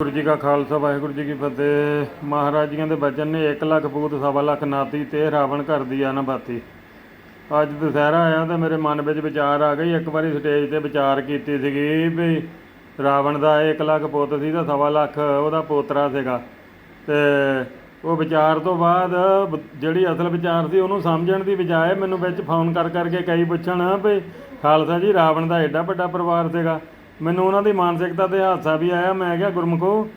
ਗੁਰੂ ਜੀ ਕਾ ਖਾਲਸਾ, ਵਾਹਿਗੁਰੂ ਜੀ ਕੀ ਫਤਿਹ। ਮਹਾਰਾਜ ਜੀਆਂ ਦੇ ਬਚਨ ਨੇ 1 ਲੱਖ ਪੂਤ, ਸਵਾ ਲੱਖ ਨਾਤੀ ਤੇ ਰਾਵਣ ਘਰ ਦੀ ਆ ਨਾ ਬਾਤੀ। ਅੱਜ ਦੁਸਹਿਰਾ ਆਇਆ ਤਾਂ ਮੇਰੇ ਮਨ ਵਿੱਚ ਵਿਚਾਰ ਆ ਗਈ ਇੱਕ ਵਾਰੀ ਸਟੇਜ ਤੇ ਵਿਚਾਰ ਕੀਤੀ ਸੀਗੀ ਵੀ ਰਾਵਣ ਦਾ 1 ਲੱਖ ਪੁੱਤ ਸੀ ਤਾਂ ਸਵਾ ਲੱਖ ਉਹਦਾ ਪੋਤਰਾ ਸੀਗਾ। ਤੇ ਉਹ ਵਿਚਾਰ ਤੋਂ ਬਾਅਦ ਜਿਹੜੀ ਅਸਲ ਵਿਚਾਰ ਸੀ ਉਹਨੂੰ ਸਮਝਣ ਦੀ ਬਜਾਏ ਮੈਨੂੰ ਵਿੱਚ ਫੋਨ ਕਰ ਕਰਕੇ ਕਈ ਪੁੱਛਣ ਵੀ ਖਾਲਸਾ ਜੀ, ਰਾਵਣ ਦਾ ਐਡਾ ਵੱਡਾ ਪਰਿਵਾਰ ਸੀਗਾ। ਮੈਨੂੰ ਉਹਨਾਂ ਦੀ ਮਾਨਸਿਕਤਾ ਤੇ ਹਾਸਾ ਵੀ ਆਇਆ। ਮੈਂ ਕਿਹਾ, ਗੁਰਮੁਖੋ,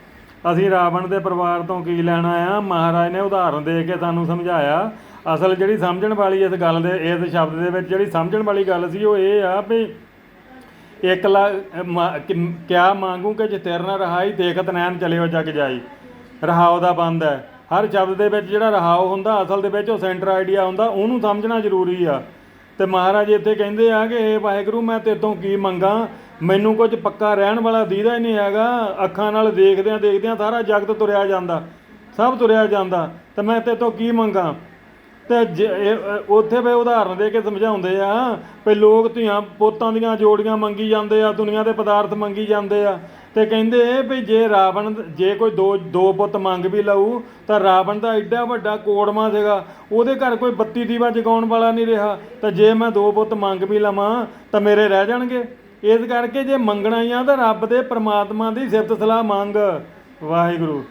ਅਸੀਂ ਰਾਵਣ ਦੇ ਪਰਿਵਾਰ ਤੋਂ ਕੀ ਲੈਣਾ ਆ? ਮਹਾਰਾਜ ਨੇ ਉਦਾਹਰਨ ਦੇ ਕੇ ਸਾਨੂੰ ਸਮਝਾਇਆ। ਅਸਲ ਜਿਹੜੀ ਸਮਝਣ ਵਾਲੀ ਇਸ ਗੱਲ ਦੇ, ਇਸ ਸ਼ਬਦ ਦੇ ਵਿੱਚ ਜਿਹੜੀ ਸਮਝਣ ਵਾਲੀ ਗੱਲ ਸੀ, ਉਹ ਇਹ ਆ ਵੀ ਇੱਕ ਲੱਖ ਕਿਆ ਮੰਗੂ ਕਿ ਜੇ ਤੇਰੇ ਨਾਲ ਰਹਾਈ ਦੇਖਤ ਨੈਣ ਚਲਿਓ ਜਗ ਜਾਈ। ਰਹਾਉ ਦਾ ਬੰਦ ਹੈ। ਹਰ ਸ਼ਬਦ ਦੇ ਵਿੱਚ ਜਿਹੜਾ ਰਹਾਉ ਹੁੰਦਾ, ਅਸਲ ਦੇ ਵਿੱਚ ਉਹ ਸੈਂਟਰ ਆਈਡੀਆ ਹੁੰਦਾ, ਉਹਨੂੰ ਸਮਝਣਾ ਜ਼ਰੂਰੀ ਆ। ਤੇ ਮਹਾਰਾਜ ਇੱਥੇ ਕਹਿੰਦੇ ਆ ਕਿ ਇਹ ਵਾਹਿਗੁਰੂ, ਮੈਂ ਤੇਰੇ ਤੋਂ ਕੀ ਮੰਗਾ? ਮੈਨੂੰ ਕੁਝ ਪੱਕਾ ਰਹਿਣ ਵਾਲਾ ਦੀਦਾ ਹੀ ਨਹੀਂ ਹੈਗਾ। ਅੱਖਾਂ ਨਾਲ ਦੇਖਦਿਆਂ ਦੇਖਦਿਆਂ ਸਾਰਾ ਜਗਤ ਤੁਰਿਆ ਜਾਂਦਾ। ਸਭ ਤੁਰਿਆ ਜਾਂਦਾ। ਤੇ ਮੈਂ ਤੇਰੇ ਤੋਂ ਕੀ ਮੰਗਾ? ਤੇ ਜੇ ਉੱਥੇ ਵੀ ਉਦਾਹਰਨ ਦੇ ਕੇ ਸਮਝਾਉਂਦੇ ਆ ਵੀ ਲੋਕ ਧੀਆਂ, ਪੋਤਾਂ ਦੀਆਂ ਜੋੜੀਆਂ ਮੰਗੀ ਜਾਂਦੇ ਆ, ਦੁਨੀਆ ਦੇ ਪਦਾਰਥ ਮੰਗੀ ਜਾਂਦੇ ਆ। ਤੇ ਕਹਿੰਦੇ ਵੀ ਜੇ ਰਾਵਣ, ਜੇ ਕੋਈ ਦੋ ਦੋ ਪੁੱਤ ਮੰਗ ਵੀ ਲਊ, ਤਾਂ ਰਾਵਣ ਦਾ ਐਡਾ ਵੱਡਾ ਕੋੜਮਾ ਸੀਗਾ। ਉਹਦੇ ਘਰ ਕੋਈ ਬੱਤੀ ਦੀਵਾ ਜਗਾਉਣ ਵਾਲਾ ਨਹੀਂ ਰਿਹਾ। ਤਾਂ ਜੇ ਮੈਂ ਦੋ ਪੁੱਤ ਮੰਗ ਵੀ ਲਵਾਂ, ਤਾਂ ਮੇਰੇ ਰਹਿ ਜਾਣਗੇ। ਇਸ ਕਰਕੇ ਜੇ ਮੰਗਣਾ ਹੀ ਆ, ਤਾਂ ਰੱਬ ਦੇ ਪ੍ਰਮਾਤਮਾ ਦੀ ਸਿਫਤ ਸਲਾਹ ਮੰਗ। ਵਾਹਿਗੁਰੂ।